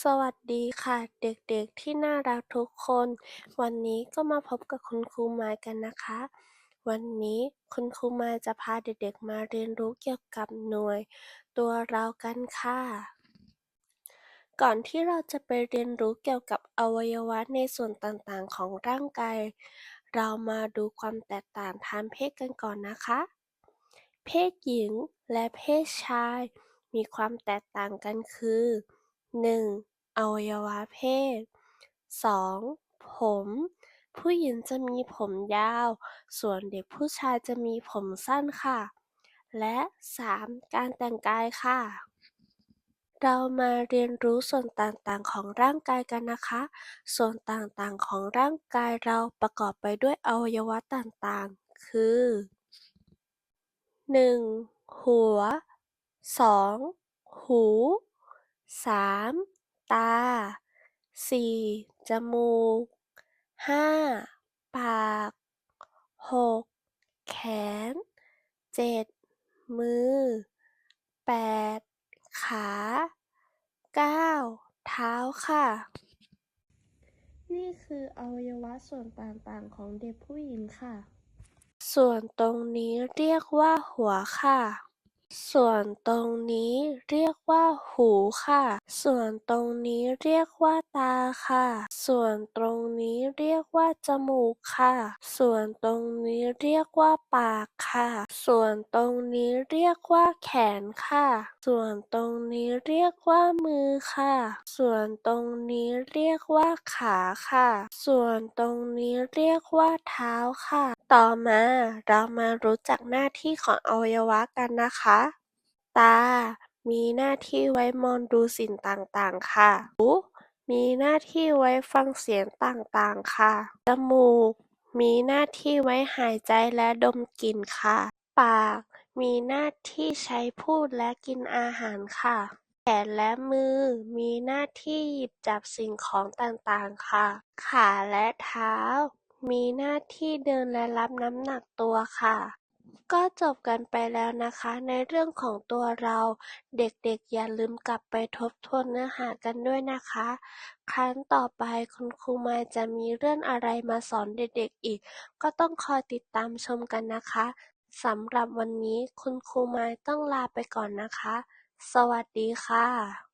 สวัสดีค่ะ เด็กๆที่น่ารักทุกคน วันนี้ก็มาพบกับคุณครูไม้กันนะคะ วันนี้คุณครูไม้จะพาเด็กๆมาเรียนรู้เกี่ยวกับหน่วย ตัวเรากันค่ะ ก่อนที่เราจะไปเรียนรู้เกี่ยวกับอวัยวะในส่วนต่างๆของร่างกาย เรามาดูความแตกต่างทางเพศกันก่อนนะคะ เพศหญิงและเพศชาย มีความแตกต่างกันคือ 1. อวัยวะเพศ 2. ผม ผู้หญิงจะมีผมยาว ส่วนเด็กผู้ชายจะมีผมสั้นค่ะ และ 3. การแต่งกายค่ะ เรามาเรียนรู้ส่วนต่างๆของร่างกายกันนะคะ ส่วนต่างๆของร่างกายเราประกอบไปด้วยอวัยวะต่างๆ คือ 1. หัว 2. หู 3. ตา 4. จมูก 5. ปาก 6. แขน 7. มือ 8. ขา 9. เท้าค่ะ นี่คืออวัยวะส่วนต่างๆของเด็กผู้หญิงค่ะ ส่วนตรงนี้เรียกว่าหัวค่ะ ส่วนตรงนี้เรียกว่าหูค่ะ ส่วนตรงนี้เรียกว่าตาค่ะ ส่วนตรงนี้เรียกว่าจมูกค่ะ ส่วนตรงนี้เรียกว่าปากค่ะ ส่วนตรงนี้เรียกว่าแขนค่ะ ส่วนตรงนี้เรียกว่ามือค่ะ ส่วนตรงนี้เรียกว่าขาค่ะ ส่วนตรงนี้เรียกว่าเท้าค่ะ ต่อมาเรามารู้จักหน้าที่ของอวัยวะกันนะคะ ตา มีหน้าที่ไว้มองดูสิ่งต่างๆ ค่ะ หู มีหน้าที่ไว้ฟังเสียงต่างๆ ค่ะ จมูก มีหน้าที่ไว้หายใจและดมกลิ่นค่ะ ปาก มีหน้าที่ใช้พูดและกินอาหารค่ะ แขนและมือ มีหน้าที่หยิบจับสิ่งของต่างๆ ค่ะ ขาและเท้า มีหน้าที่เดินและรับน้ำหนักตัวค่ะ ก็จบกันไปแล้วนะคะ ในเรื่องของตัวเรา เด็กๆอย่าลืมกลับไปทบทวนเนื้อหากันด้วยนะคะ ครั้งต่อไปคุณครูมาจะมีเรื่องอะไรมาสอนเด็กๆอีก ก็ต้องคอยติดตามชมกันนะคะสำหรับวันนี้คุณครูมาต้องลาไปก่อนนะคะ สวัสดีค่ะ